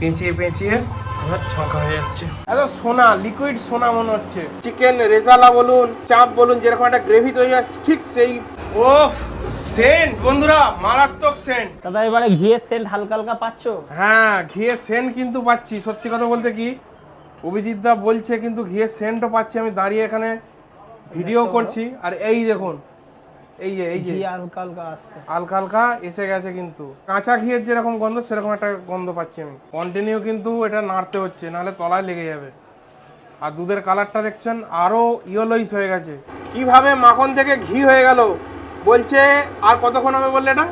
পেঁচিয়ে পেঁচিয়ে আমার ছাঁকা হয়ে যাচ্ছে। এত সোনা লিকুইড সোনা মনে হচ্ছে। চিকেন রেজালা বলুন চাপ বলুন যেরকম একটা গ্রেভি তৈরি হয় ঠিক সেই ওফ সেন্ট বন্ধুরা মারাত্মক সেন্ট। দাদা এবারে ঘিয়ের সেন্ট হালকা হালকা পাচ্ছ? হ্যাঁ ঘিয়ের সেন্ট কিন্তু পাচ্ছি সত্যি কথা বলতে কি? অভিজিৎ দা বলছে কিন্তু ঘিয়ের সেন্টও পাচ্ছি আমি দাঁড়িয়ে এখানে ভিডিও করছি। আর এই দেখুন এই যে এই যে। হালকা হালকা আসছে। হালকা হালকা এসে গেছে কিন্তু। কাঁচা ঘিয়ের যেরকম গন্ধ সেরকম একটা গন্ধ পাচ্ছি আমি। কন্টিনিউ কিন্তু এটা নাড়তে হচ্ছে নাহলে তলায় লেগে যাবে। আর দুধের কালারটা দেখছেন আরও ইয়েলোইস হয়ে গেছে। কীভাবে মাখন থেকে ঘি হয়ে গেল? বলছে আর কতক্ষণ হবে বললে এটা?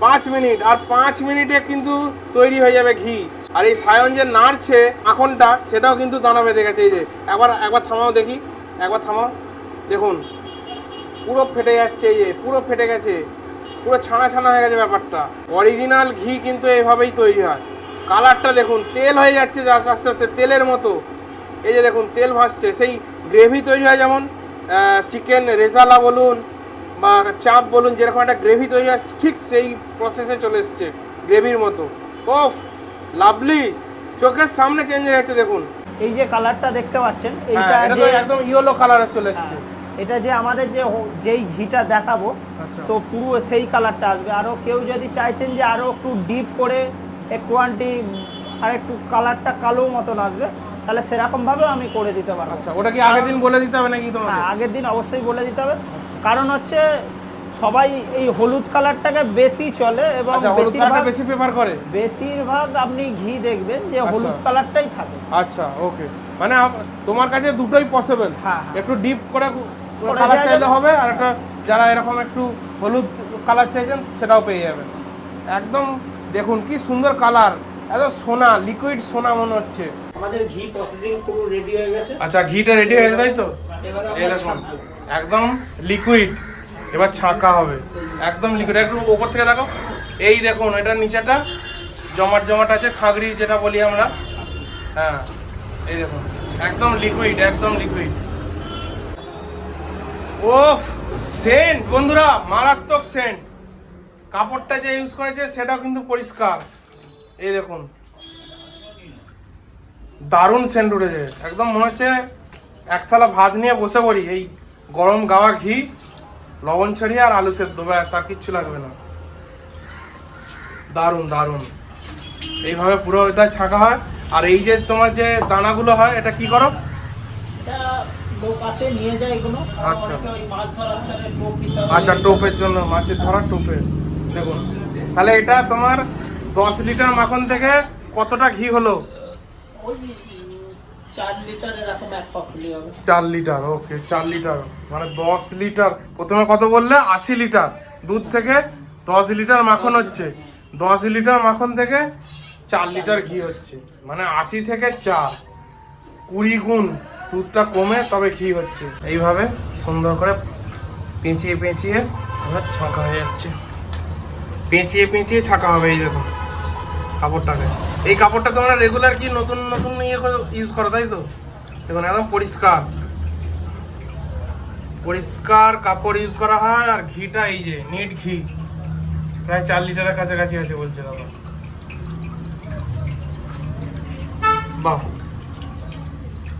পাঁচ মিনিট। আর পাঁচ মিনিটে কিন্তু তৈরি হয়ে যাবে ঘি। আর এই সায়ন যে নাড়ছে মাখনটা সেটাও কিন্তু দানা বেঁধে গেছে এই যে। একবার একবার থামাও দেখি। একবার থামাও। দেখুন। পুরো ফেটে যাচ্ছে এই যে পুরো ফেটে গেছে। পুরো ছানা ছানা হয়ে গেছে ব্যাপারটা। অরিজিনাল ঘি কিন্তু এইভাবেই তৈরি হয়। কালারটা দেখুন তেল হয়ে যাচ্ছে জাস্ট আস্তে আস্তে তেলের মতো। এই যে দেখুন তেল ভাসছে। সেই গ্রেভি তৈরি হয় যেমন চিকেন রেজালা বলুন বা চাপ বলুন যেরকম একটা গ্রেভি তৈরি হয় ঠিক সেই প্রসেসে চলে এসছে গ্রেভির মতো। ওফ লাভলি চোখের সামনে চেঞ্জ হয়ে যাচ্ছে দেখুন। এই যে কালারটা দেখতে পাচ্ছেন এইটা হ্যাঁ, একদম ইয়েলো কালারে চলে এসছে। এটা যে আমাদের যে যেই ঘিটা দেখাবো আচ্ছা। তো পুরো সেই কালারটা আসবে। আরও কেউ যদি চাইছেন যে আরও একটু ডিপ করে একটু আন্টি আর একটু কালারটা কালো মতন আসবে তাহলে সেরকমভাবেও আমি করে দিতে পারব। আচ্ছা ওটা কি আগের দিন বলে দিতে হবে নাকি তোমাকে? হ্যাঁ আগের দিন অবশ্যই বলে দিতে হবে। কারণ হচ্ছে সবাই এই হলুদ কালারটাকে বেশি চলে এবং আচ্ছা হলুদ কালারটা বেশি প্রেফার করে? বেশিরভাগ আপনি ঘি দেখবেন যে আচ্ছা। হলুদ কালারটাই থাকে। আচ্ছা ওকে মানে তোমার কাছে দুটোই পসিবল হ্যাঁ, হ্যাঁ। একটু ডিপ করে কালার চাইলে হবে আর একটা যারা এরকম একটু হলুদ কালার চাইছেন সেটাও পেয়ে যাবেন। একদম দেখুন কি সুন্দর কালার এত সোনা লিকুইড সোনা মনে হচ্ছে। আমাদের ঘি প্রসেসিং পুরো রেডি হয়ে গেছে। আচ্ছা ঘিটা রেডি হয়ে গেছে তাই তো? এবারে এই দেখুন একদম লিকুইড এবার ছাঁকা হবে। একদম লিকুইড একটু ওপর থেকে দেখো। এই দেখুন এটা নিচেটা জমাট জমাট আছে খাগড়ি যেটা বলি আমরা। হ্যাঁ এই দেখুন। একদম লিকুইড একদম লিকুইড ওফ, সেন্ট, বন্ধুরা, মারাত্মক সেন্ট। কাপড়টা যে ইউজ করেছে, সেটাও কিন্তু পরিষ্কার। এই দেখুন। দারুণ সেন্ট উঠেছে। একদম মনে হচ্ছে এক থালা ভাত নিয়ে বসে পড়ি। এই গরম গাওয়া ঘি, লবণ ছড়িয়ে আর আলু সেদ্ধ, ব্যাস, আর কিচ্ছু লাগবে না। দারুণ দারুণ। এইভাবে পুরো এটা ছাঁকা হয়। আর এই যে তোমার যে দানাগুলো হয়, এটা কি করো? পাশে নিয়ে যায় এগুলো আচ্ছা। ওই মাছ ধরার টোপ হিসাবে আচ্ছা টোপের জন্য মাছের ধরা টোপে। দেখুন তাহলে এটা তোমার দশ লিটার মাখন থেকে কতটা ঘি হলো? ওই চার লিটার ওকে চার লিটার। মানে দশ লিটার। প্রথমে কত বললে? আশি লিটার। দুধ থেকে দশ লিটার মাখন হচ্ছে। দশ লিটার মাখন থেকে চার লিটার ঘি হচ্ছে। মানে আশি থেকে চার। কুড়ি গুণ। দুধটা কমে তবে ঘি হচ্ছে। এইভাবে সুন্দর করে পেঁচিয়ে পেঁচিয়ে আমার ছাঁকা হয়ে যাচ্ছে। পেঁচিয়ে পেঁচিয়ে ছাঁকা হবে এই দেখো কাপড়টাকে। এই কাপড়টা তোমরা রেগুলার কি নতুন নতুন ইয়ে ইউজ করো, তাই তো? দেখুন, একদম পরিষ্কার। পরিষ্কার কাপড় ইউজ করা হয় আর ঘিটা এই যে নেট ঘি। প্রায় চার লিটারের কাছাকাছি আছে বলছে দাদা। বাহ।